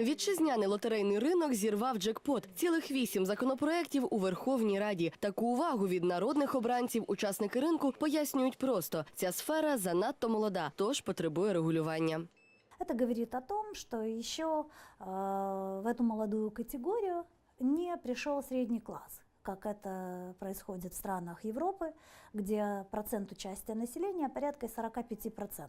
Вітчизняний лотерейний ринок зірвав джекпот. Цілих вісім законопроєктів у Верховній Раді. Таку увагу від народних обранців учасники ринку пояснюють просто: ця сфера занадто молода, тож потребує регулювання. Это говорит о том, что еще э, в эту молодую категорию не пришел средний класс, как это происходит в странах Европы, где процент участия населения порядка 45%.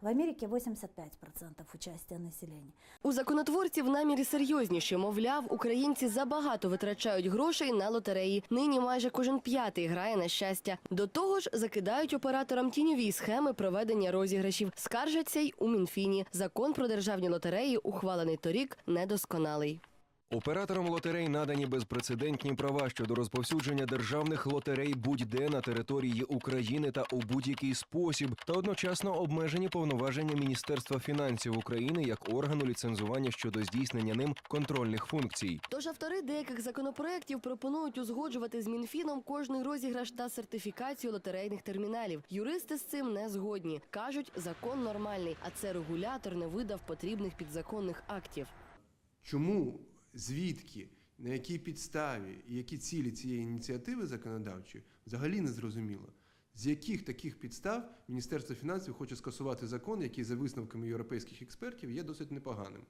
В Америке 85% участия населения. У законотворців наміри серйозніші. Мовляв, українці забагато витрачають грошей на лотереї. Нині майже кожен п'ятий грає на щастя. До того ж, закидають операторам тіньові схеми проведення розіграшів. Скаржаться й у Мінфіні. Закон про державні лотереї, ухвалений торік, недосконалий. Операторам лотерей надані безпрецедентні права щодо розповсюдження державних лотерей будь-де на території України та у будь-який спосіб, та одночасно обмежені повноваження Міністерства фінансів України як органу ліцензування щодо здійснення ним контрольних функцій. Тож автори деяких законопроєктів пропонують узгоджувати з Мінфіном кожний розіграш та сертифікацію лотерейних терміналів. Юристи з цим не згодні. кажуть, закон нормальний, а це регулятор не видав потрібних підзаконних актів. Чому, звідки, на якій підставі і які цілі цієї ініціативи законодавчої взагалі не зрозуміло. З яких таких підстав Міністерство фінансів хоче скасувати закон, який за висновками європейських експертів є досить непоганим.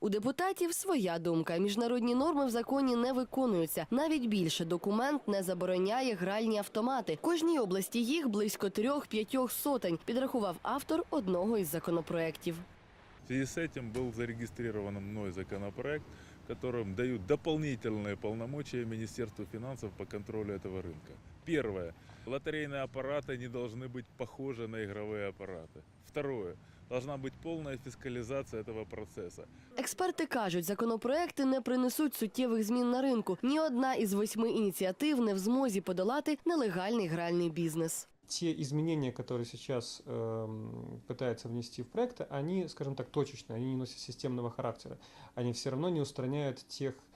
У депутатів своя думка. Міжнародні норми в законі не виконуються. Навіть більше документ не забороняє гральні автомати. Кожній області їх близько трьох-п'ятьох сотень. Підрахував автор одного із законопроєктів. В связи с этим был зарегистрирован мной законопроект, которым дают дополнительные полномочия Министерству финансов по контролю этого рынка. Первое. Лотерейные аппараты не должны быть похожи на игровые аппараты. Второе. Должна быть полная фискализация этого процесса. Експерти кажуть, законопроекти не принесуть суттєвих змін на ринку. Ні одна із восьми ініціатив не в змозі подолати нелегальний гральний бізнес. те изменения, которые сейчас эм, пытаются внести в проект, они, скажем так, точечные, они не носят системного характера. Они все равно не устраняют тех э,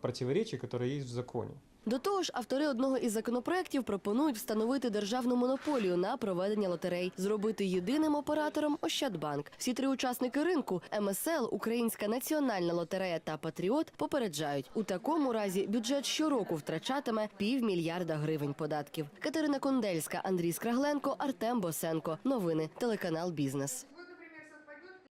противоречий, которые есть в законе. До того ж, автори одного із законопроєктів пропонують встановити державну монополію на проведення лотерей, зробити єдиним оператором Ощадбанк. Всі три учасники ринку МСЛ, Українська національна лотерея та Патріот попереджають. У такому разі бюджет щороку втрачатиме півмільярда гривень податків. Катерина Кондельська, Андрій Скрагленко, Артем Босенко. Новини телеканал Бізнес.